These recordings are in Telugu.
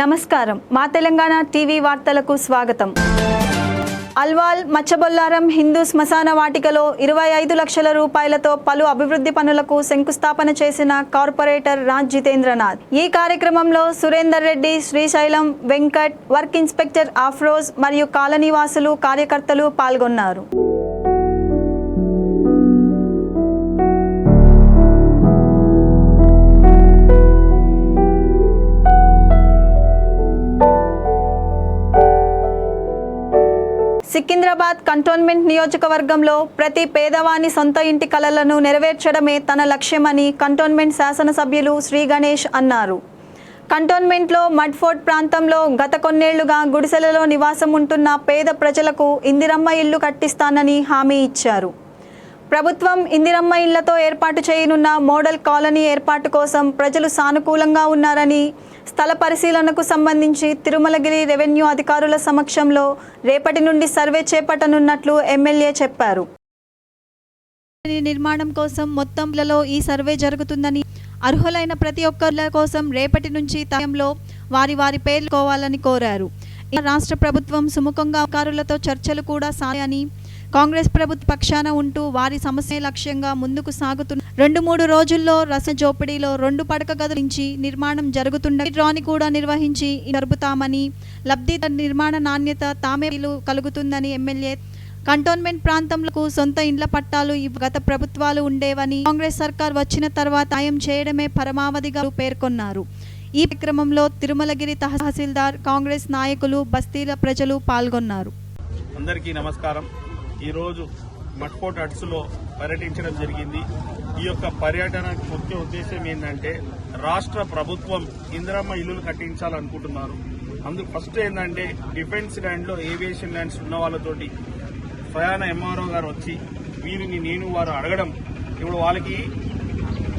నమస్కారం. మా తెలంగాణ టీవీ వార్తలకు స్వాగతం. అల్వాల్ మచ్చబొల్లారం హిందూ శ్మశాన వాటికలో ఇరవై ఐదు లక్షల రూపాయలతో పలు అభివృద్ధి పనులకు శంకుస్థాపన చేసిన కార్పొరేటర్ రాజ్ జితేంద్రనాథ్. ఈ కార్యక్రమంలో సురేందర్ రెడ్డి శ్రీశైలం వెంకట్ వర్క్ ఇన్స్పెక్టర్ ఆఫ్రోజ్ మరియు కాలనీవాసులు కార్యకర్తలు పాల్గొన్నారు. సికింద్రాబాద్ కంటోన్మెంట్ నియోజకవర్గంలో ప్రతి పేదవాని సొంత ఇంటి కలలను నెరవేర్చడమే తన లక్ష్యమని కంటోన్మెంట్ శాసనసభ్యులు శ్రీ గణేష్ అన్నారు. కంటోన్మెంట్లో మడ్ఫోర్ట్ ప్రాంతంలో గత కొన్నేళ్ళుగా గుడిసెలలో నివాసం ఉంటున్న పేద ప్రజలకు ఇందిరమ్మ ఇల్లు కట్టిస్తానని హామీ ఇచ్చారు. ప్రభుత్వం ఇందిరమ్మ ఇళ్ళతో ఏర్పాటు చేయనున్న మోడల్ కాలనీ ఏర్పాటు కోసం ప్రజలు సానుకూలంగా ఉన్నారని స్థల పరిశీలనకు సంబంధించి తిరుమలగిరి రెవెన్యూ అధికారుల సమక్షంలో రేపటి నుండి సర్వే చేపట్టనున్నట్లు ఎమ్మెల్యే చెప్పారు. నిర్మాణం కోసం మొత్తంలో ఈ సర్వే జరుగుతుందని అర్హులైన ప్రతి ఒక్కరి కోసం రేపటి నుంచి తయంలో వారి వారి పేర్లుకోవాలని కోరారు. రాష్ట్ర ప్రభుత్వం సుముఖంగా అధికారులతో చర్చలు కూడా సాయని కాంగ్రెస్ ప్రభుత్వ పక్షాన ఉంటూ వారి సమస్య లక్ష్యంగా ముందుకు సాగుతున్న రెండు మూడు రోజుల్లో రసజోపిడిలో రెండు పడక గదుల నుంచి నిర్మాణం జరుగుతుండగా డ్రాని కూడా నిర్వహించి జరుపుతామని లబ్ధిదారు నిర్మాణ నాణ్యత తామే కలుగుతుందని ఎమ్మెల్యే కంటోన్మెంట్ ప్రాంతంలో సొంత ఇండ్ల పట్టాలు గత ప్రభుత్వాలు ఉండేవని కాంగ్రెస్ సర్కార్ వచ్చిన తర్వాత సాయం చేయడమే పరమావధిగా పేర్కొన్నారు. ఈ క్రమంలో తిరుమలగిరి తహసీల్దార్ కాంగ్రెస్ నాయకులు బస్తీల ప్రజలు పాల్గొన్నారు. అందరికీ నమస్కారం. ఈరోజు మట్కోట్ అట్స్లో పర్యటించడం జరిగింది. ఈ యొక్క పర్యటన ముఖ్య ఉద్దేశం ఏంటంటే రాష్ట్ర ప్రభుత్వం ఇందిరమ్మ ఇల్లులు కట్టించాలనుకుంటున్నారు. అందుకు ఫస్ట్ ఏంటంటే డిఫెన్స్ ల్యాండ్లో ఏవియేషన్ ల్యాండ్స్ ఉన్న వాళ్ళతోటి స్వయాన ఎంఆర్ఓ గారు వచ్చి వీరిని నేను వారు అడగడం ఇప్పుడు వాళ్ళకి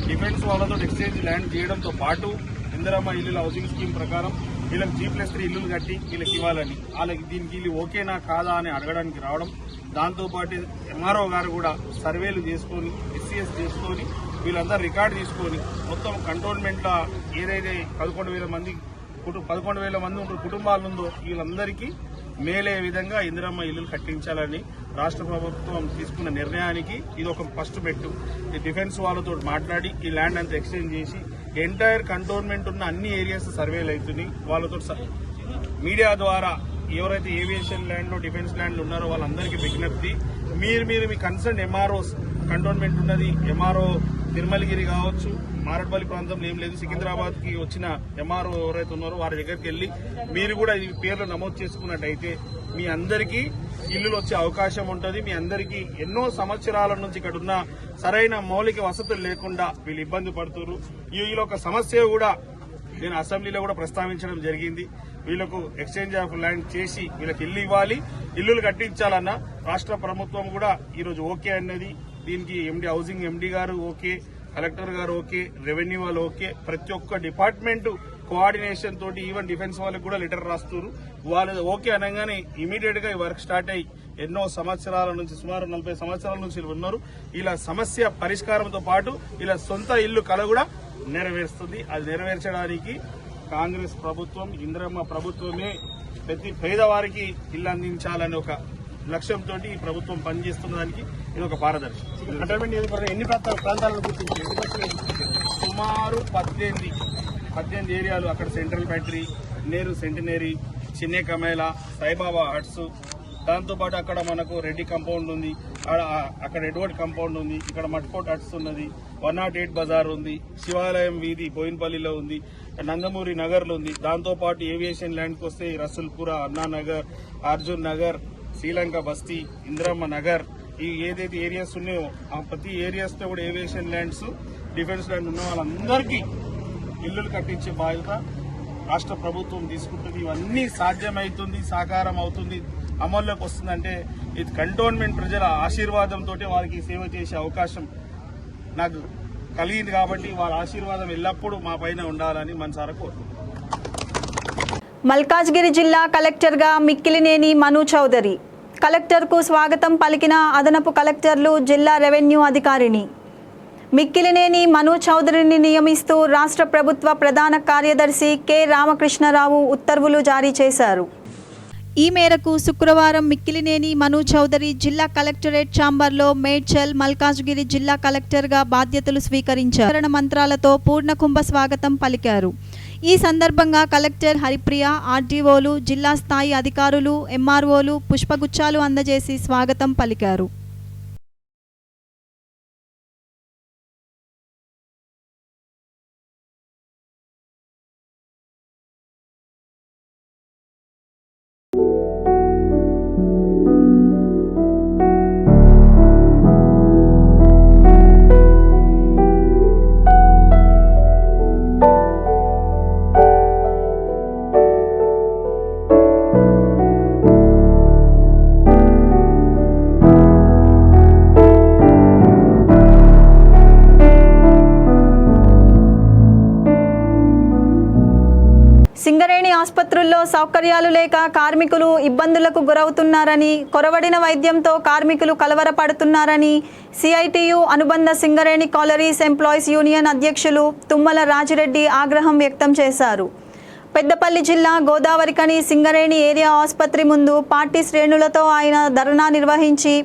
డిఫెన్స్ వాళ్ళతో ఎక్స్చేంజ్ ల్యాండ్ చేయడంతో పాటు ఇందిరమ్మ ఇల్లుల హౌసింగ్ స్కీమ్ ప్రకారం వీళ్ళకి జీ ప్లస్ త్రీ ఇల్లులు కట్టి వీళ్ళకి ఇవ్వాలని వాళ్ళకి దీనికి వీళ్ళు ఓకేనా కాదా అని అడగడానికి రావడం దాంతోపాటు ఎంఆర్ఓ గారు కూడా సర్వేలు చేసుకొని ఎస్సీఎస్ చేసుకొని వీళ్ళందరూ రికార్డు తీసుకొని మొత్తం కంటోన్మెంట్లో ఏదైతే పదకొండు వేల మంది పదకొండు వేల మంది ఉంటున్న కుటుంబాలు ఉందో వీళ్ళందరికీ మేలే విధంగా ఇందిరమ్మ ఇల్లులు కట్టించాలని రాష్ట్ర ప్రభుత్వం తీసుకున్న నిర్ణయానికి ఇది ఒక ఫస్ట్ పెట్టు. ఈ డిఫెన్స్ వాళ్ళతో మాట్లాడి ఈ ల్యాండ్ అంతా ఎక్స్చేంజ్ చేసి ఎంటైర్ కంటోన్మెంట్ ఉన్న అన్ని ఏరియాస్ సర్వేలు అవుతున్నాయి. వాళ్ళతో మీడియా ద్వారా ఎవరైతే ఏవియేషన్ ల్యాండ్లో డిఫెన్స్ ల్యాండ్ ఉన్నారో వాళ్ళందరికీ విజ్ఞప్తి మీరు మీరు మీ కన్సర్న్ ఎంఆర్ఓస్ కంటోన్మెంట్ ఉన్నది ఎంఆర్ఓ తిరుమలగిరి కావచ్చు మారడ్పల్లి ప్రాంతంలో ఏం లేదు సికింద్రాబాద్కి వచ్చిన ఎంఆర్ఓ ఎవరైతే ఉన్నారో వారి దగ్గరికి వెళ్ళి మీరు కూడా ఈ పేర్లు నమోదు చేసుకున్నట్టయితే మీ అందరికీ ఇల్లులు వచ్చే అవకాశం ఉంటుంది. మీ అందరికీ ఎన్నో సంవత్సరాల నుంచి ఇక్కడ ఉన్న సరైన మౌలిక వసతులు లేకుండా వీళ్ళు ఇబ్బంది పడుతున్నారు. ఈ ఒక సమస్య కూడా నేను అసెంబ్లీలో కూడా ప్రస్తావించడం జరిగింది. వీళ్ళకు ఎక్స్చేంజ్ ఆఫ్ ల్యాండ్ చేసి వీళ్ళకి ఇల్లు ఇవ్వాలి. ఇల్లులు కట్టించాలన్న రాష్ట్ర ప్రభుత్వం కూడా ఈరోజు ఓకే అన్నది. దీనికి ఎండి హౌసింగ్ ఎండి గారు ఓకే కలెక్టర్ గారు ఓకే రెవెన్యూ వాళ్ళు ఓకే. ప్రతి ఒక్క డిపార్ట్మెంట్ కోఆర్డినేషన్ తోటి ఈవెన్ డిఫెన్స్ వాళ్ళకి కూడా లెటర్ రాస్తున్నారు. వాళ్ళు ఓకే అనగానే ఇమీడియట్గా ఈ వర్క్ స్టార్ట్ అయ్యి ఎన్నో సంవత్సరాల నుంచి సుమారు నలభై సంవత్సరాల నుంచి వీళ్ళు ఉన్నారు. ఇలా సమస్య పరిష్కారంతో పాటు ఇలా సొంత ఇల్లు కళ కూడా నెరవేరుస్తుంది. అది నెరవేర్చడానికి కాంగ్రెస్ ప్రభుత్వం ఇందిరమ్మ ప్రభుత్వమే ప్రతి పేదవారికి ఇల్లు అందించాలని ఒక లక్ష్యంతో ఈ ప్రభుత్వం పనిచేస్తున్న దానికి ఇది ఒక పారదర్శి కంటోన్మెంట్ నియోజకవర్గం ఎన్ని ప్రాంతాల ప్రాంతాలను గుర్తించి సుమారు పద్దెనిమిది పద్దెనిమిది ఏరియాలు అక్కడ సెంట్రల్ బ్యాటరీ నేరు సెంటినరీ చిన్నే కమేలా సాయిబాబా హట్స్. దాంతోపాటు అక్కడ మనకు రెడ్డి కాంపౌండ్ ఉంది అక్కడ ఎడ్వర్డ్ కాంపౌండ్ ఉంది ఇక్కడ మట్కోట్ హట్స్ ఉన్నది వన్ నాట్ ఎయిట్ బజార్ ఉంది శివాలయం వీధి బోయిన్పల్లిలో ఉంది. నందమూరి నగర్లో ఉంది. దాంతోపాటు ఏవియేషన్ ల్యాండ్కి వస్తే రసూల్పుర అన్నానగర్ అర్జున్ నగర్ శ్రీలంక బస్తీ ఇంద్రమ్మ నగర్ ఈ ఏదైతే ఏరియాస్ ఉన్నాయో ఆ ప్రతి ఏరియాస్తో కూడా ఏవియేషన్ ల్యాండ్స్ డిఫెన్స్ ల్యాండ్ ఉన్న వాళ్ళందరికీ ఇల్లులు కట్టించే బాధ్యత రాష్ట్ర ప్రభుత్వం తీసుకుంటుంది. ఇవన్నీ సాధ్యమవుతుంది సాకారం అవుతుంది అమల్లోకి వస్తుందంటే ఇది కంటోన్మెంట్ ప్రజల ఆశీర్వాదంతో వారికి సేవ చేసే అవకాశం. నాకు కలిగింది కాబట్టి వారి ఆశీర్వాదం ఎల్లప్పుడూ మా పైన ఉండాలని మనసారా కోరుకుంటున్నాం. మల్కాజ్గిరి జిల్లా కలెక్టర్గా మిక్కిలినేని మను చౌదరి. కలెక్టర్కు స్వాగతం పలికిన అదనపు కలెక్టర్లు జిల్లా రెవెన్యూ అధికారిని. మిక్కిలినేని మను చౌదరిని నియమిస్తూ రాష్ట్ర ప్రభుత్వ ప్రధాన కార్యదర్శి కె రామకృష్ణరావు ఉత్తర్వులు జారీ చేశారు. ఈ మేరకు శుక్రవారం మిక్కిలినేని మను చౌదరి జిల్లా కలెక్టరేట్ ఛాంబర్లో మేడ్చల్ మల్కాజ్గిరి జిల్లా కలెక్టర్గా బాధ్యతలు స్వీకరించారు. మంత్రాలతో పూర్ణకుంభ స్వాగతం పలికారు. ఈ సందర్భంగా కలెక్టర్ హరిప్రియ ఆర్డీఓలు జిల్లా స్థాయి అధికారులు ఎంఆర్ఓలు పుష్పగుచ్చాలు అందజేసి స్వాగతం పలికారు. సౌకర్యాలు లేక కార్మికులు ఇబ్బందులకు గురవుతున్నారని కొరవడిన వైద్యంతో కార్మికులు కలవరపడుతున్నారని సిఐటియు అనుబంధ సింగరేణి కాలరీస్ ఎంప్లాయీస్ యూనియన్ అధ్యక్షులు తుమ్మల రాజిరెడ్డి ఆగ్రహం వ్యక్తం చేశారు. పెద్దపల్లి జిల్లా గోదావరికని సింగరేణి ఏరియా ఆసుపత్రి ముందు పార్టీ శ్రేణులతో ఆయన ధర్నా నిర్వహించి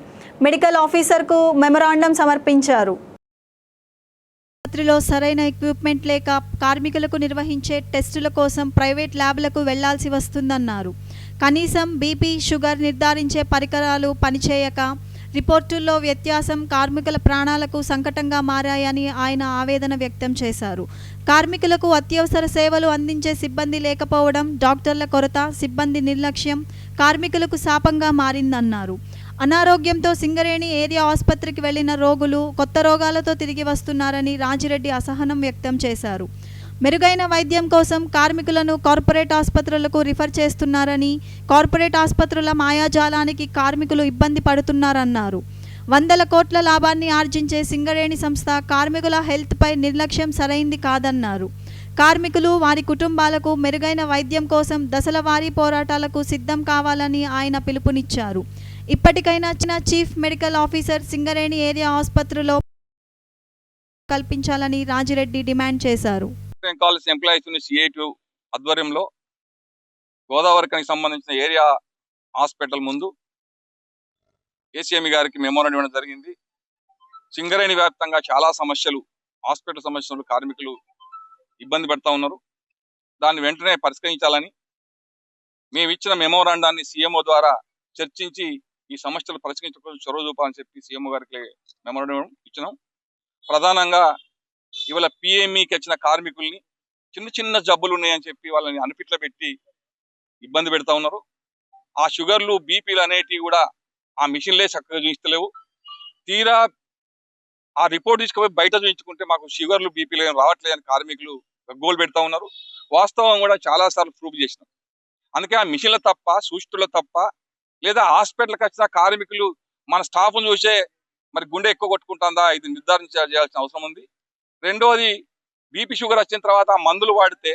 మెడికల్ ఆఫీసర్కు మెమరాండం సమర్పించారు. ఆసుపత్రిలో సరైన ఎక్విప్మెంట్ లేక కార్మికులకు నిర్వహించే టెస్టుల కోసం ప్రైవేట్ ల్యాబ్లకు వెళ్ళాల్సి వస్తుందన్నారు. కనీసం బీపీ షుగర్ నిర్ధారించే పరికరాలు పనిచేయక రిపోర్టుల్లో వ్యత్యాసం కార్మికుల ప్రాణాలకు సంకటంగా మారాయని ఆయన ఆవేదన వ్యక్తం చేశారు. కార్మికులకు అత్యవసర సేవలు అందించే సిబ్బంది లేకపోవడం డాక్టర్ల కొరత సిబ్బంది నిర్లక్ష్యం కార్మికులకు శాపంగా మారిందన్నారు. అనారోగ్యంతో సింగరేణి ఏరియా ఆసుపత్రికి వెళ్ళిన రోగులు కొత్త రోగాలతో తిరిగి వస్తున్నారని రాజిరెడ్డి అసహనం వ్యక్తం చేశారు. మెరుగైన వైద్యం కోసం కార్మికులను కార్పొరేట్ ఆసుపత్రులకు రిఫర్ చేస్తున్నారని కార్పొరేట్ ఆసుపత్రుల మాయాజాలానికి కార్మికులు ఇబ్బంది పడుతున్నారన్నారు. వందల కోట్ల లాభాన్ని ఆర్జించే సింగరేణి సంస్థ కార్మికుల హెల్త్పై నిర్లక్ష్యం సరైంది కాదన్నారు. కార్మికులు వారి కుటుంబాలకు మెరుగైన వైద్యం కోసం దశల వారీ పోరాటాలకు సిద్ధం కావాలని ఆయన పిలుపునిచ్చారు. ఇప్పటికైనా చిన్న chief medical officer Singareni area ఆసుపత్రిలో కల్పించాలని రాజిరెడ్డి డిమాండ్ చేశారు. కాలేజ్ ఎంప్లాయీస్ సిఐటి ఆధ్వర్యంలో గోదావరికి సంబంధించిన ఏరియా హాస్పిటల్ ముందు ఏసీఎం గారికి మెమోరాండం ఇవ్వడం జరిగింది. సింగరేణి వ్యాప్తంగా చాలా సమస్యలు హాస్పిటల్ సమస్యలు కార్మికులు ఇబ్బంది పడతా ఉన్నారు. దాన్ని వెంటనే పరిష్కరించాలని మేము ఇచ్చిన మెమోరాండాన్ని సీఎంఓ ద్వారా చర్చించి ఈ సమస్యలు పరిష్కరించడం చొరవ చూపాలని చెప్పి సీఎం గారికి మెమోరాండం ఇచ్చినాం. ప్రధానంగా ఇవాళ పిఎంఈకి వచ్చిన కార్మికుల్ని చిన్న చిన్న జబ్బులు ఉన్నాయని చెప్పి వాళ్ళని అనిపిట్లో పెట్టి ఇబ్బంది పెడతా ఉన్నారు. ఆ షుగర్లు బీపీలు అనేటివి కూడా ఆ మిషన్లే చక్కగా చూపిస్తలేవు తీరా ఆ రిపోర్ట్ తీసుకుపోయి బయట చూపించుకుంటే మాకు షుగర్లు బీపీలు ఏం రావట్లేదు అని కార్మికులు గోల్ పెడతా ఉన్నారు. వాస్తవం కూడా చాలా సార్లు ప్రూవ్ చేసినాం. అందుకే ఆ మిషన్ల తప్ప సూచితుల తప్ప లేదా హాస్పిటల్కి వచ్చిన కార్మికులు మన స్టాఫ్ను చూసే మరి గుండె ఎక్కువ కొట్టుకుంటుందా? ఇది నిర్ధారణ చేయాల్సిన అవసరం ఉంది. రెండోది బీపీ షుగర్ వచ్చిన తర్వాత మందులు వాడితే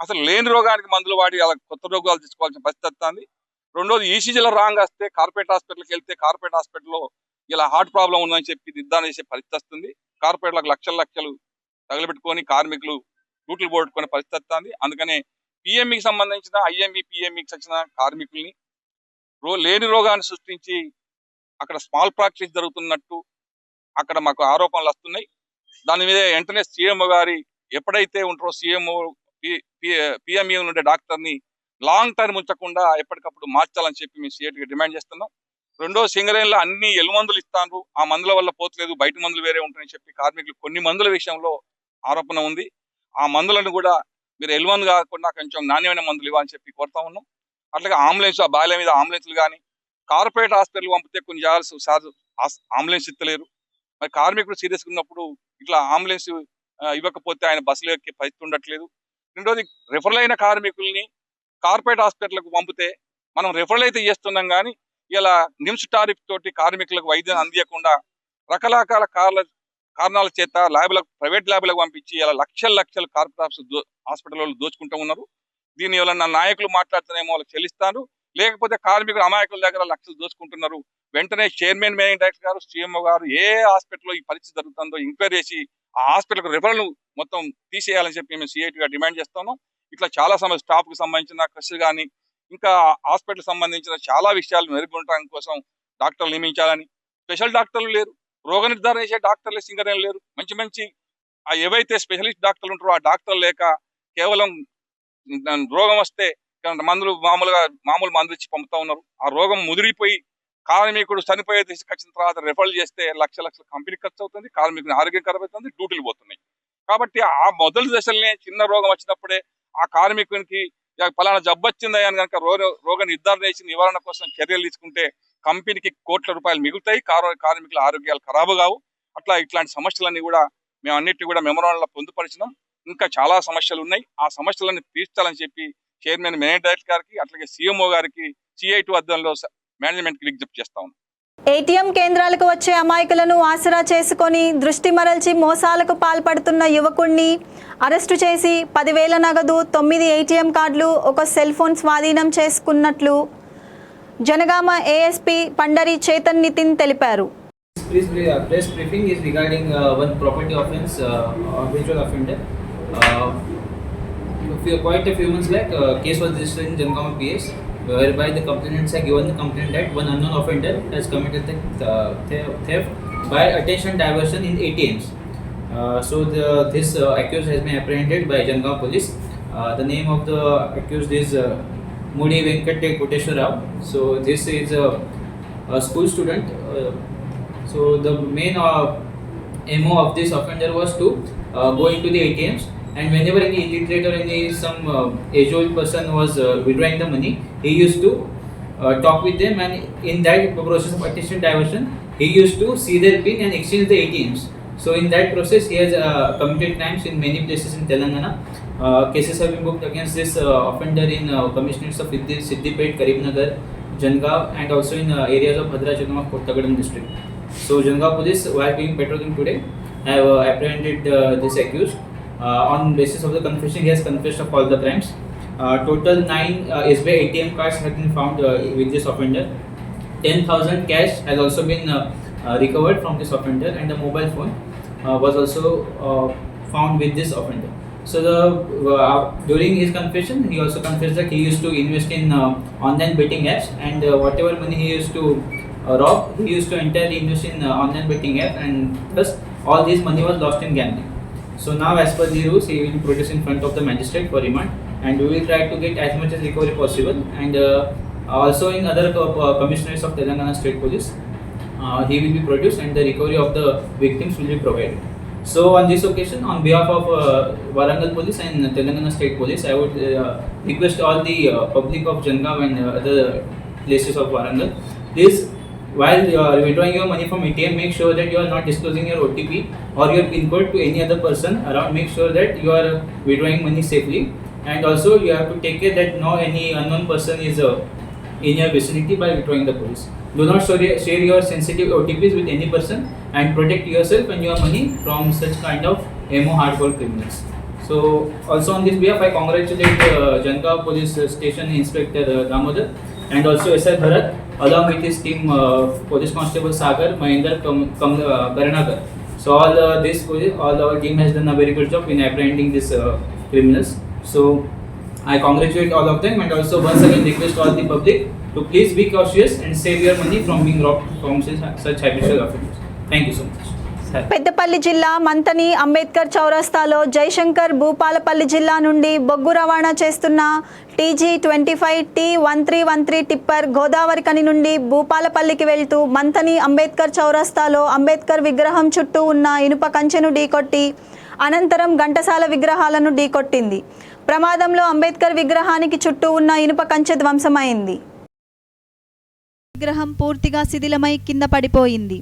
అసలు లేని రోగానికి మందులు వాడి అలా కొత్త రోగాలు తీసుకోవాల్సిన పరిస్థితి వస్తుంది. రెండోది ఈసీజీలో రాంగ్ వస్తే కార్పొరేట్ హాస్పిటల్కి వెళ్తే కార్పొరేట్ హాస్పిటల్లో ఇలా హార్ట్ ప్రాబ్లం ఉందని చెప్పి నిర్ధారణ చేసే పరిస్థితి వస్తుంది. కార్పొరేట్లకు లక్షల లక్షలు తగలబెట్టుకొని కార్మికులు డ్యూటీలు పోగొట్టుకునే పరిస్థితి వస్తుంది. అందుకనే పిఎంఈకి సంబంధించిన ఐఎంఈ పిఎంఈకి వచ్చిన కార్మికుల్ని లేని రోగాన్ని సృష్టించి అక్కడ స్మాల్ ప్రాక్టీస్ జరుగుతున్నట్టు అక్కడ మాకు ఆరోపణలు వస్తున్నాయి. దాని మీద వెంటనే సీఎంఓ గారి ఎప్పుడైతే ఉంటారో సీఎంఓ పిఎంఈ ఉండే డాక్టర్ని లాంగ్ టర్మ్ ఉంచకుండా ఎప్పటికప్పుడు మార్చాలని చెప్పి మేము సీఎట్గా డిమాండ్ చేస్తున్నాం. రెండో సింగరేన్లో అన్ని ఎలుమందులు ఇస్తాను ఆ మందుల వల్ల పోతలేదు. బయట మందులు వేరే ఉంటాయని చెప్పి కార్మికులు కొన్ని మందుల విషయంలో ఆరోపణ ఉంది. ఆ మందులను కూడా మీరు ఎలుమందు కాకుండా కొంచెం నాణ్యమైన మందులు ఇవ్వాలని చెప్పి కోరుతా ఉన్నాం. అట్లాగే అంబులెన్స్ ఆ బాల్య మీద అంబులెన్స్లు కానీ కార్పొరేట్ హాస్పిటల్ పంపితే కొన్ని జాగ్రత్త సార్ అంబులెన్స్ ఇస్తలేరు. మరి కార్మికుడు సీరియస్గా ఉన్నప్పుడు ఇట్లా అంబులెన్స్ ఇవ్వకపోతే ఆయన బస్సులు ఎక్కే పరిస్థితి ఉండట్లేదు. రెండోది రెఫరల్ అయిన కార్మికుల్ని కార్పొరేట్ హాస్పిటల్కు పంపితే మనం రెఫరల్ అయితే చేస్తున్నాం కానీ ఇలా నిమ్స్ టారిఫ్ తోటి కార్మికులకు వైద్యం అందియకుండా రకరకాల కార్ల కారణాల చేత ల్యాబ్లకు ప్రైవేట్ ల్యాబ్లకు పంపించి ఇలా లక్షల లక్షల కార్పొరేట్ హాస్పిటల్ దోచుకుంటూ ఉన్నారు. దీని వల్ల నా నాయకులు మాట్లాడుతున్నామో వాళ్ళు చెల్లిస్తారు. లేకపోతే కార్మికులు అమాయకుల దగ్గర లక్షలు దోచుకుంటున్నారు. వెంటనే చైర్మన్ మేనేజింగ్ డైరెక్టర్ గారు సీఎంఓ గారు ఏ హాస్పిటల్లో ఈ పరిస్థితి జరుగుతుందో ఎంక్వైరీ చేసి ఆ హాస్పిటల్ రిఫరల్ మొత్తం తీసేయాలని చెప్పి మేము సిఐటిగా డిమాండ్ చేస్తాము ఇట్లా చాలా సమస్య స్టాఫ్కి సంబంధించిన కృషి కానీ ఇంకా హాస్పిటల్ సంబంధించిన చాలా విషయాలు మెరుగుండటం కోసం డాక్టర్లు నియమించాలని. స్పెషల్ డాక్టర్లు లేరు. రోగ నిర్ధారణ చేసే డాక్టర్లు సింగరేం లేరు. మంచి మంచి ఆ ఏవైతే స్పెషలిస్ట్ డాక్టర్లు ఉంటారో ఆ డాక్టర్లు లేక కేవలం రోగం వస్తే మందులు మామూలుగా మామూలు మందులు ఇచ్చి పంపుతా ఉన్నారు. ఆ రోగం ముదిరిపోయి కార్మికుడు చనిపోయే తీసుకొచ్చిన తర్వాత రిఫర్ చేస్తే లక్ష లక్షల కంపెనీ ఖర్చు అవుతుంది కార్మికుని ఆరోగ్యం ఖరాబ్ అవుతుంది డ్యూటీలు పోతున్నాయి. కాబట్టి ఆ మొదటి దశలనే చిన్న రోగం వచ్చినప్పుడే ఆ కార్మికునికి పలానా జబ్బు వచ్చిందని అని కనుక రోగ రోగ నిర్ధారణ చేసి నివారణ కోసం చర్యలు తీసుకుంటే కంపెనీకి కోట్ల రూపాయలు మిగులుతాయి కార్మికుల ఆరోగ్యాలు ఖరాబు కావు. అట్లా ఇట్లాంటి సమస్యలన్నీ కూడా మేము అన్నిటి కూడా మెమోరాండంలో పొందుపరిచినాం. ఇంకా చాలా సమస్యలు ఉన్నాయి ఆ సమస్యలన్నీ తీర్చాలని చెప్పి చైర్మన్ మేనేజ్ డైరెక్టర్ గారికి అట్లాగే సీఎంఓ గారికి సిఐ టూ అధ్వర్యంలో మేనేజ్మెంట్కి విజ్ఞప్తి చేస్తా ఉన్నాం. ఏటీఎం కేంద్రాలకు వచ్చే అమాయకులను ఆసరా చేసుకొని దృష్టి మరల్చి మోసాలకు పాల్పడుతున్న యువకుణ్ణి అరెస్టు చేసి పదివేల నగదు తొమ్మిది ఏటీఎం కార్డులు ఒక సెల్ ఫోన్ స్వాధీనం చేసుకున్నట్లు జనగామ ఏఎస్పీ పండరి చేతన్ నితిన్ తెలిపారు. Uh, press briefing is regarding uh, one property offence, uh, habitual offender. Uh, a few- quite a few months back, uh, case was registered in Jangama PS, whereby the complainants have given the complaint that one unknown offender has committed the uh, the- theft by attention diversion in ATMs. Uh, so the, this uh, accused has been apprehended by Jangama police. Uh, the name of the accused is uh, Mudi Venkate Koteshwar Rao. So this is a, a school student. Uh, so the main uh, MO of this offender was to uh, go into the ATMs and whenever any illiterate or any some uh, age-old person was uh, withdrawing the money, he used to uh, talk with them and in that process of attention diversion, he used to see their pin and exchange the ATMs. So in that process, he has uh, committed crimes in many places in Telangana. Uh, cases have been booked against this uh, offender in uh, commissioners of Siddipet, Karimnagar, Jangav, and also in uh, areas of Bhadrachalam of Kottagadam district. So Janga police, while doing patrolling today, have uh, apprehended uh, this accused. Uh, on basis of the confession, he has confessed of all the crimes. Uh, total nine uh, SBI ATM cards have been found with this offender. Ten thousand cash has also been recovered from this offender, and the mobile phone was also found with this offender. So the uh, during his confession, he also confessed that he used to invest in uh, online betting apps, and uh, whatever money he used to rob, he used to entirely invest in online betting app, and thus all this money was lost in gambling. So now, as per the rules, he will be produced in front of the magistrate for remand, and we will try to get as much as recovery possible. And uh, also in other co- uh, commissioners of Telangana State Police, uh, he will be produced, and the recovery of the victims will be provided. So on this occasion, on behalf of uh, Warangal Police and Telangana State Police, I would uh, request all the uh, public of Jangam and uh, other places of Warangal, please, while you are withdrawing your money from ATM, make sure that you are not disclosing your OTP or your PIN code to any other person around. Make sure that you are withdrawing money safely, and also you have to take care that no any unknown person is uh, in your vicinity by withdrawing the police. Do not share, your sensitive OTPs with any person and protect yourself and your money from such kind of MO hardcore criminals. So also on this behalf, I congratulate uh, Janka Police Station Inspector uh, Damodar and also SI Bharat along with his team uh, Police Constable Sagar, Mahinder, Kam, Kam, uh, Karanagar. So all uh, this all our team has done a very good job in apprehending these uh, criminals. So I congratulate all of them and also once again request all the public to please be cautious and save your money from being robbed from such habitual offenders. Thank you so much. Peddapalli జిల్లా మంతని అంబేద్కర్ చౌరస్తాలో జయశంకర్ భూపాలపల్లి జిల్లా నుండి బొగ్గు రవాణా చేస్తున్న TG twenty five T one three one three tipper Godavarikhani నుండి భూపాలపల్లికి వెళ్తూ మంతని అంబేద్కర్ చౌరస్తాలో అంబేద్కర్ విగ్రహం చుట్టూ ఉన్న ఇనుప కంచెను ఢీకొట్టి అనంతరం ఘంటసాల విగ్రహాలను ఢీకొట్టింది. ప్రమాదంలో అంబేద్కర్ విగ్రహానికి చుట్టూ ఉన్న ఇనుప కంచె ధ్వంసమైంది. విగ్రహం పూర్తిగా శిథిలమై కింద పడిపోయింది.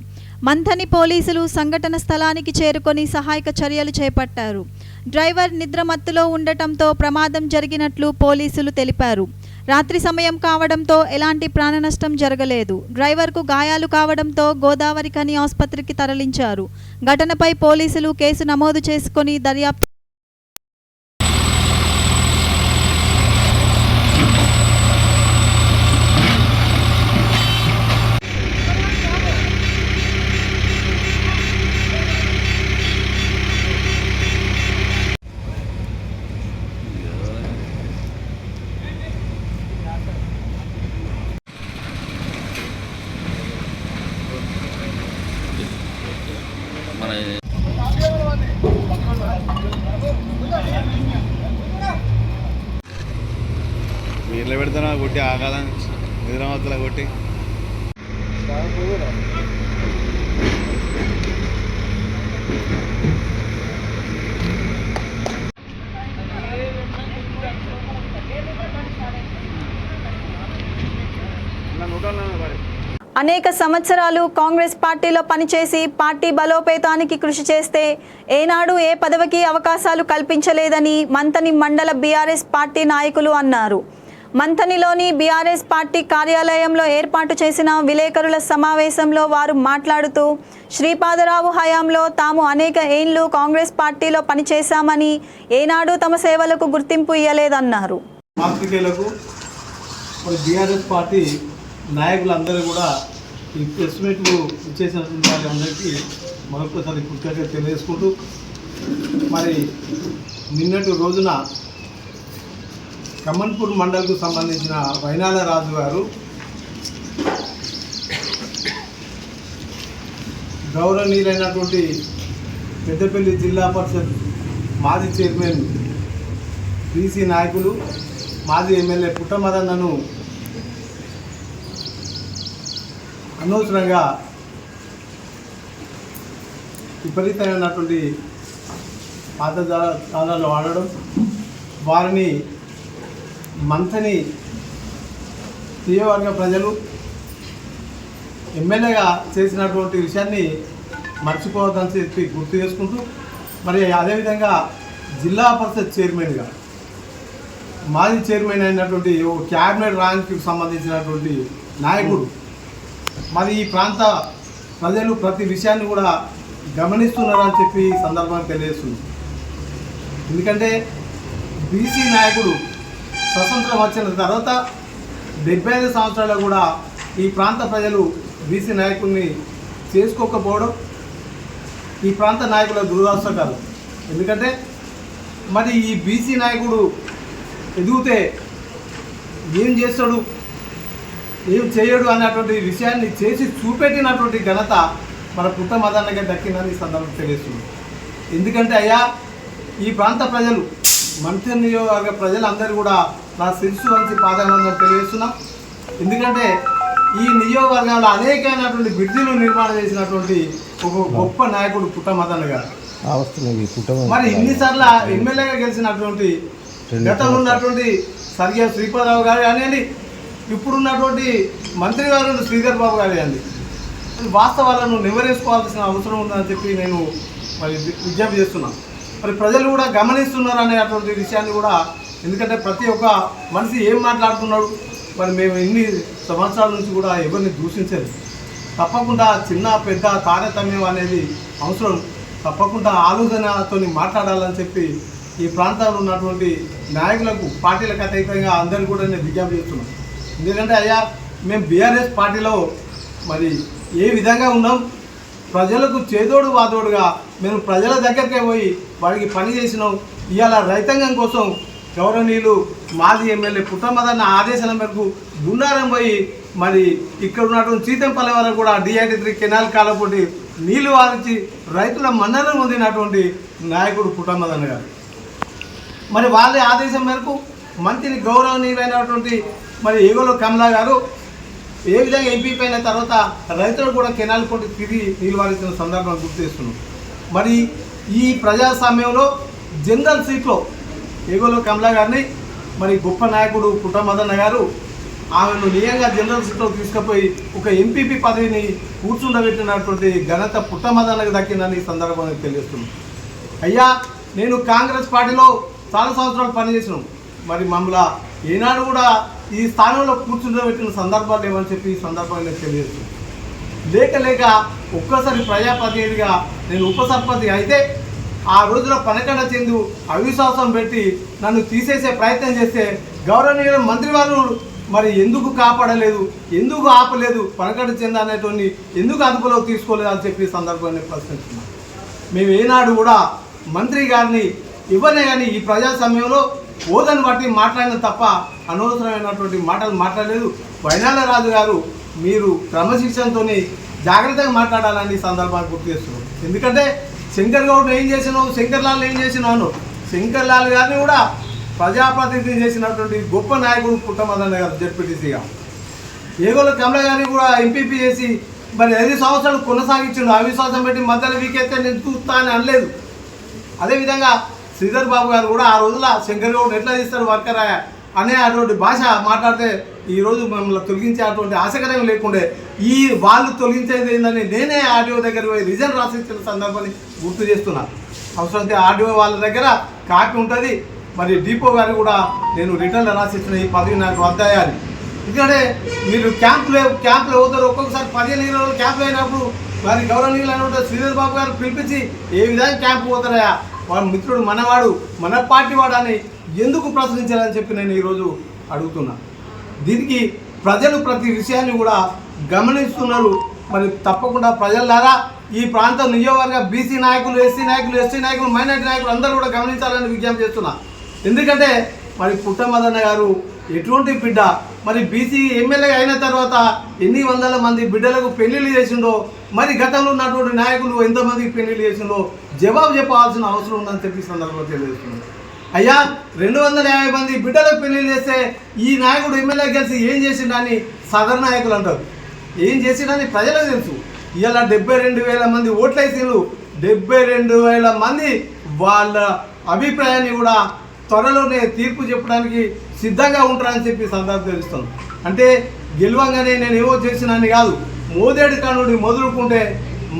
మంథని పోలీసులు సంఘటన స్థలానికి చేరుకొని సహాయక చర్యలు చేపట్టారు. డ్రైవర్ నిద్రమత్తులో ఉండటంతో ప్రమాదం జరిగినట్లు పోలీసులు తెలిపారు. రాత్రి సమయం కావడంతో ఎలాంటి ప్రాణనష్టం జరగలేదు. డ్రైవర్కు గాయాలు కావడంతో గోదావరి కని ఆసుపత్రికి తరలించారు. ఘటనపై పోలీసులు కేసు నమోదు చేసుకొని దర్యాప్తు నిలబెడుతున్నా కొట్టి ఆగాలని నిద్రమత్తల కొట్టి అనేక సంవత్సరాలు కాంగ్రెస్ పార్టీలో పనిచేసి పార్టీ బలోపేతానికి కృషి చేస్తే ఏనాడు ఏ పదవికి అవకాశాలు కల్పించలేదని మంతని మండల బీఆర్ఎస్ పార్టీ నాయకులు అన్నారు. మంతనిలోని బీఆర్ఎస్ పార్టీ కార్యాలయంలో ఏర్పాటు చేసిన విలేకరుల సమావేశంలో వారు మాట్లాడుతూ శ్రీపాదరావు హయాంలో తాము అనేక ఏండ్లు కాంగ్రెస్ పార్టీలో పనిచేశామని ఏనాడు తమ సేవలకు గుర్తింపు ఇయ్యలేదన్నారు. బీఆర్ఎస్ పార్టీ నాయకులందరూ కూడా ఈ ప్రెస్ మీట్లు ఇచ్చేసినటువంటి వాళ్ళందరికీ మరొకసారి కృతజ్ఞత తెలియజేసుకుంటూ మరి నిన్నటి రోజున కమన్పూర్ మండల్కు సంబంధించిన వైనాల రాజు గారు గౌరవనీయులైనటువంటి పెద్దపల్లి జిల్లా పరిషత్ మాజీ చైర్మన్ బీసీ నాయకులు మాజీ ఎమ్మెల్యే పుట్టమదన్నను అనవసరంగా విపరీతమైనటువంటి పాత పాతజాలాలు వాడడం వారిని మంతని తీయవర్గ ప్రజలు ఎమ్మెల్యేగా చేసినటువంటి విషయాన్ని మర్చిపోవద్దని చెప్పి గుర్తు చేసుకుంటూ మరి అదేవిధంగా జిల్లా పరిషత్ చైర్మన్గా మాజీ చైర్మన్ అయినటువంటి ఓ క్యాబినెట్ ర్యాంక్కి సంబంధించినటువంటి నాయకుడు మరి ఈ ప్రాంత ప్రజలు ప్రతి విషయాన్ని కూడా గమనిస్తున్నారని చెప్పి ఈ తెలియజేస్తుంది. ఎందుకంటే బీసీ నాయకుడు స్వతంత్రం వచ్చిన తర్వాత డెబ్బై ఐదు సంవత్సరాలు కూడా ఈ ప్రాంత ప్రజలు బీసీ నాయకుడిని చేసుకోకపోవడం ఈ ప్రాంత నాయకుల దురదృష్టకరం ఎందుకంటే మరి ఈ బీసీ నాయకుడు ఎదిగితే ఏం చేస్తాడు? ఏం చేయడు అన్నటువంటి విషయాన్ని చేసి చూపెట్టినటువంటి ఘనత మన పుట్ట మదన్నగా దక్కిందని ఈ సందర్భం తెలియస్తుంది ఎందుకంటే అయ్యా ఈ ప్రాంత ప్రజలు మంత్రి నియోజకవర్గ ప్రజలందరూ కూడా నా శిరస్సు వంచి పాదాలను తెలియజేస్తున్నాం. ఎందుకంటే ఈ నియోజకవర్గంలో అనేకమైనటువంటి బ్రిడ్జిలు నిర్మాణం చేసినటువంటి ఒక గొప్ప నాయకుడు పుట్ట మదన్న గారు. మరి ఇన్నిసార్లు ఎమ్మెల్యేగా గెలిచినటువంటి గతంలో ఉన్నటువంటి సర్గే శ్రీపాదరావు గారు కానివ్వండి ఇప్పుడున్నటువంటి మంత్రి గారు శ్రీధర్ బాబు గారు అండి. వాస్తవాలను నివరేసుకోవాల్సిన అవసరం ఉందని చెప్పి నేను మరి విజ్ఞప్తి చేస్తున్నాను మరి ప్రజలు కూడా గమనిస్తున్నారు అనేటువంటి విషయాన్ని కూడా ఎందుకంటే ప్రతి ఒక్క మనిషి ఏం మాట్లాడుతున్నాడు మరి మేము ఎన్ని సంవత్సరాల నుంచి కూడా ఎవరిని దూషించలేదు. తప్పకుండా చిన్న పెద్ద తారతమ్యం అనేది అవసరం. తప్పకుండా ఆలోచనతో మాట్లాడాలని చెప్పి ఈ ప్రాంతాల్లో ఉన్నటువంటి నాయకులకు పార్టీలకు అతీతంగా అందరికీ కూడా నేను విజ్ఞప్తి చేస్తున్నాను ఎందుకంటే అయ్యా మేము బీఆర్ఎస్ పార్టీలో మరి ఏ విధంగా ఉన్నాం? ప్రజలకు చేదోడు వాదోడుగా మేము ప్రజల దగ్గరికే పోయి వాడికి పని చేసినాం. ఇవాళ రైతాంగం కోసం గౌరవనీయులు మాజీ ఎమ్మెల్యే పుట్టమదన్న ఆదేశాల మేరకు గుండారం పోయి మరి ఇక్కడ ఉన్నటువంటి సీతంపల్లి వరకు కూడా డిఐటి త్రీ కెనాల్ కాలపోటీ నీళ్ళు వారించి రైతుల మన్నలను పొందినటువంటి నాయకుడు పుట్టమదన్న గారు. మరి వాళ్ళ ఆదేశం మేరకు మంత్రి గౌరవనీయులైనటువంటి మరి ఏగోలో కమలా గారు ఏ విధంగా ఎంపీ అయిన తర్వాత రైతులు కూడా కెనాల్ కొట్టి తిరిగి నిలవాల్సిన సందర్భం గుర్తు చేస్తున్నాం. మరి ఈ ప్రజాస్వామ్యంలో జనరల్ సీట్లో ఏగోలో కమలా గారిని మరి గొప్ప నాయకుడు పుట్టమదన్న గారు ఆమెను నియంగా జనరల్ సీట్లో తీసుకుపోయి ఒక ఎంపీపీ పదవిని కూర్చుండబెట్టినటువంటి ఘనత పుట్టమదన్నకు దక్కిందని ఈ సందర్భంగా తెలియజేస్తున్నాం. అయ్యా నేను కాంగ్రెస్ పార్టీలో చాలా సంవత్సరాలు పనిచేసినాం. మరి మమ్మల్ని ఏనాడు కూడా ఈ స్థానంలో కూర్చుండబెట్టిన సందర్భాలు ఏమని చెప్పి ఈ సందర్భంగా తెలియజేస్తుంది లేక లేక ఒక్కసారి ప్రజాప్రతినిధిగా నేను ఉప సర్పతి అయితే ఆ రోజున పనకండ చెందు అవిశ్వాసం పెట్టి నన్ను తీసేసే ప్రయత్నం చేస్తే గౌరవనీయ మంత్రి వారు మరి ఎందుకు కాపాడలేదు ఎందుకు ఆపలేదు పనకండ చెంద అనేటువంటి ఎందుకు అదుపులో తీసుకోలేదు అని చెప్పి ఈ సందర్భాన్ని ప్రశ్నిస్తున్నాను. మేము ఏనాడు కూడా మంత్రి గారిని ఇవ్వనే కానీ ఈ ప్రజా సమయంలో ఓదని బట్టి మాట్లాడిన తప్ప అనవసరమైనటువంటి మాటలు మాట్లాడలేదు. వైనాల రాజు గారు మీరు క్రమశిక్షణతో జాగ్రత్తగా మాట్లాడాలని ఈ సందర్భాన్ని గుర్తు చేస్తున్నాం ఎందుకంటే శంకర్ గౌడ్ ఏం చేసినావు? శంకర్ లాల్ ఏం చేసినావు శంకర్ లాల్ గారిని కూడా ప్రజాప్రతినిధి చేసినటువంటి గొప్ప నాయకుడు పుట్టమదన్న గారు జడ్పీటీసీగా ఏగోళ్ళ కమల గారిని కూడా ఎంపీపీ చేసి మరి ఐదు సంవత్సరాలు కొనసాగించిండు. అవిశ్వాసం పెట్టి మధ్యలో వీకెత్తే నేను చూస్తా అని అనలేదు. అదేవిధంగా శ్రీధర్ బాబు గారు కూడా ఆ రోజుల శంకర్గౌడ్ ఎట్లా తీస్తారు వర్కర్ అనే అటువంటి భాష మాట్లాడితే ఈరోజు మమ్మల్ని తొలగించే అటువంటి ఆశకరం లేకుండే. ఈ వాళ్ళు తొలగించేది ఏందని నేనే ఆర్డీఓ దగ్గర పోయి రిజల్ట్ రాసిచ్చిన సందర్భాన్ని గుర్తు చేస్తున్నాను అవసరమైతే ఆర్డీఓ వాళ్ళ దగ్గర కాపీ ఉంటుంది. మరి డిపో గారు కూడా నేను రిటర్న్లో రాసిచ్చిన ఈ పదవి నాకు అధ్యాయాన్ని ఎందుకంటే మీరు క్యాంపులు క్యాంపులో పోతారు. ఒక్కొక్కసారి పదిహేను ఇరవై క్యాంపులు అయినప్పుడు వారి గౌరవనీయులు అని శ్రీధర్ బాబు గారు పిలిపించి ఏ విధంగా క్యాంపు పోతారయా వాడు మిత్రుడు మనవాడు మన పార్టీ వాడు అని ఎందుకు ప్రశ్నించాలని చెప్పి నేను ఈరోజు అడుగుతున్నా. దీనికి ప్రజలు ప్రతి విషయాన్ని కూడా గమనిస్తున్నారు. మరి తప్పకుండా ప్రజలారా ఈ ప్రాంతం నియోజకవర్గ బీసీ నాయకులు ఎస్సీ నాయకులు ఎస్టీ నాయకులు మైనార్టీ నాయకులు అందరూ కూడా గమనించాలని విజ్ఞప్తి చేస్తున్నా. ఎందుకంటే మరి పుట్టమదన్న గారు ఎటువంటి బిడ్డ? మరి బీసీ ఎమ్మెల్యే అయిన తర్వాత ఎన్ని వందల మంది బిడ్డలకు పెళ్ళిళ్ళు చేసిండో? మరి గతంలో ఉన్నటువంటి నాయకులు ఎంతమందికి పెళ్ళిళ్ళు చేసిండో? జవాబు చెప్పాల్సిన అవసరం ఉందని చెప్పి సందర్భంలో సందర్భంగా తెలియజేస్తున్నాను. అయ్యా రెండు వందల యాభై మంది బిడ్డలకు పెళ్ళిళ్ళు చేస్తే ఈ నాయకుడు ఎమ్మెల్యే కలిసి ఏం చేసిండని సదర్ నాయకులు అంటారు. ఏం చేసిండని ప్రజలకు తెలుసు. ఇలా డెబ్బై రెండు వేల మంది ఓట్లేసిండ్రు. డెబ్బై రెండు వేల మంది వాళ్ళ అభిప్రాయాన్ని కూడా త్వరలోనే తీర్పు చెప్పడానికి సిద్ధంగా ఉంటారని చెప్పి సందర్భం తెలుస్తాను అంటే గెలవంగానే నేను ఏవో చేసినాన్ని కాదు మోదేడు కానుడి మొదలుకుంటే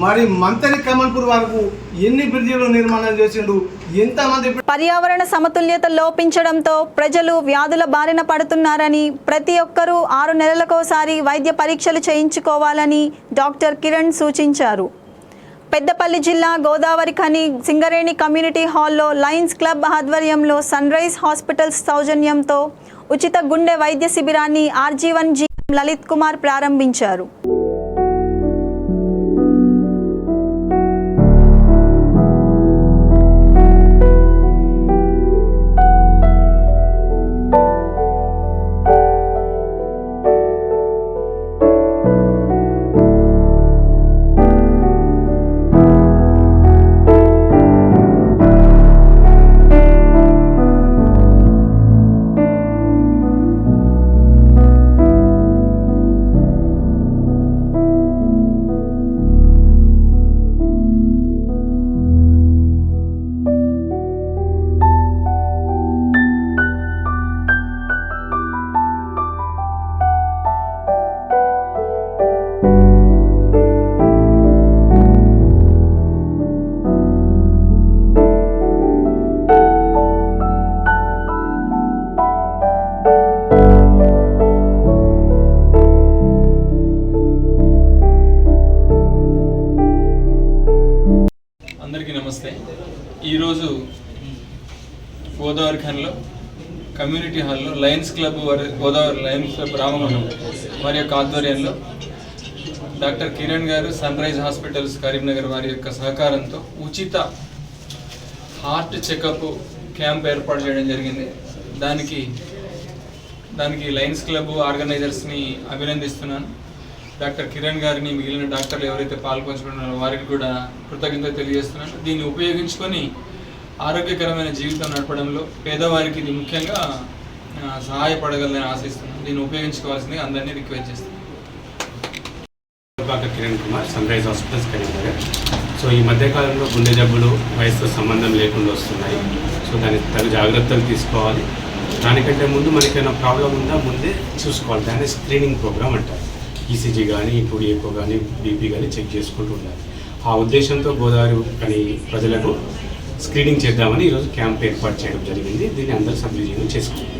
మరి మంతరి కమల్పూర్ వరకు ఎన్ని బ్రిడ్జిలు నిర్మాణం చేసిండు ఎంతమంది పర్యావరణ సమతుల్యత లోపించడంతో ప్రజలు వ్యాధుల బారిన పడుతున్నారని ప్రతి ఒక్కరూ ఆరు నెలలకోసారి వైద్య పరీక్షలు చేయించుకోవాలని డాక్టర్ కిరణ్ సూచించారు. పెద్దపల్లి జిల్లా గోదావరి ఖని సింగరేణి కమ్యూనిటీ హాల్లో లయన్స్ క్లబ్ ఆధ్వర్యంలో సన్ రైజ్ హాస్పిటల్స్ సౌజన్యంతో ఉచిత గుండె వైద్య శిబిరాన్ని ఆర్జీవన్ జీ లలిత్ కుమార్ ప్రారంభించారు. క్లబ్ వారి గోదావరి లయన్స్ క్లబ్ రామగుండం వారి యొక్క ఆధ్వర్యంలో డాక్టర్ కిరణ్ గారు సన్ రైజ్ హాస్పిటల్స్ కరీంనగర్ వారి యొక్క సహకారంతో ఉచిత హార్ట్ చెకప్ క్యాంప్ ఏర్పాటు చేయడం జరిగింది. దానికి దానికి లయన్స్ క్లబ్ ఆర్గనైజర్స్ని అభినందిస్తున్నాను. డాక్టర్ కిరణ్ గారిని మిగిలిన డాక్టర్లు ఎవరైతే పాల్పంచుకున్నారో వారికి కూడా కృతజ్ఞత తెలియజేస్తున్నాను. దీన్ని ఉపయోగించుకొని ఆరోగ్యకరమైన జీవితం నడపడంలో పేదవారికి ఇది ముఖ్యంగా సహాయపడగలని ఆశిస్తున్నాను. దీన్ని ఉపయోగించుకోవాల్సిందిగా అందరినీ రిక్వెస్ట్ చేస్తున్నాను Kiran Kumar sunrise hospitals Karimnagar. So ఈ మధ్యకాలంలో గుండె జబ్బులు వయసుతో సంబంధం లేకుండా వస్తున్నాయి. సో దానికి తగు జాగ్రత్తలు తీసుకోవాలి. దానికంటే ముందు మనకేమైనా ప్రాబ్లం ఉందా ముందే చూసుకోవాలి. దాన్ని స్క్రీనింగ్ ప్రోగ్రామ్ అంటారు. ఈసీజీ కానీ ఇప్పుడు ఎక్కువ కానీ బీపీ కానీ చెక్ చేసుకుంటూ ఉండాలి. ఆ ఉద్దేశంతో గోదావరి అని ప్రజలకు స్క్రీనింగ్ చేద్దామని ఈరోజు క్యాంప్ ఏర్పాటు చేయడం జరిగింది. దీన్ని అందరూ సద్వినియోగం చేసుకుంటారు